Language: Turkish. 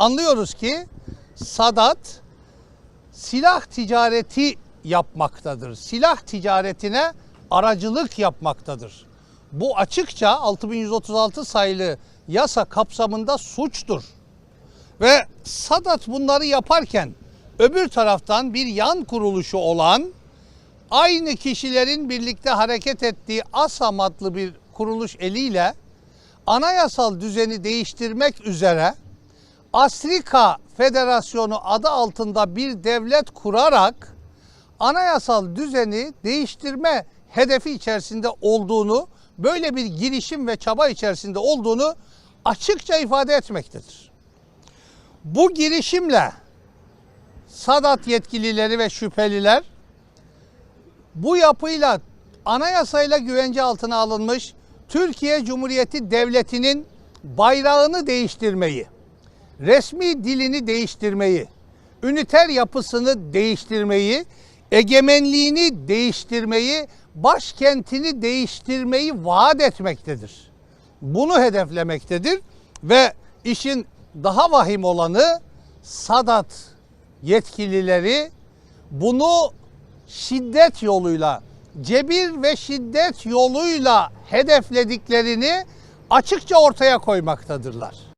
anlıyoruz ki Sadat silah ticareti yapmaktadır. Silah ticaretine aracılık yapmaktadır. Bu açıkça 6136 sayılı yasa kapsamında suçtur. Ve Sadat bunları yaparken öbür taraftan bir yan kuruluşu olan aynı kişilerin birlikte hareket ettiği ASAM adlı bir kuruluş eliyle anayasal düzeni değiştirmek üzere Afrika Federasyonu adı altında bir devlet kurarak anayasal düzeni değiştirme hedefi içerisinde olduğunu, böyle bir girişim ve çaba içerisinde olduğunu açıkça ifade etmektedir. Bu girişimle Sadat yetkilileri ve şüpheliler bu yapıyla anayasayla güvence altına alınmış Türkiye Cumhuriyeti Devleti'nin bayrağını değiştirmeyi, resmi dilini değiştirmeyi, üniter yapısını değiştirmeyi, egemenliğini değiştirmeyi, başkentini değiştirmeyi vaat etmektedir. Bunu hedeflemektedir ve işin daha vahim olanı Sadat yetkilileri bunu şiddet yoluyla, cebir ve şiddet yoluyla hedeflediklerini açıkça ortaya koymaktadırlar.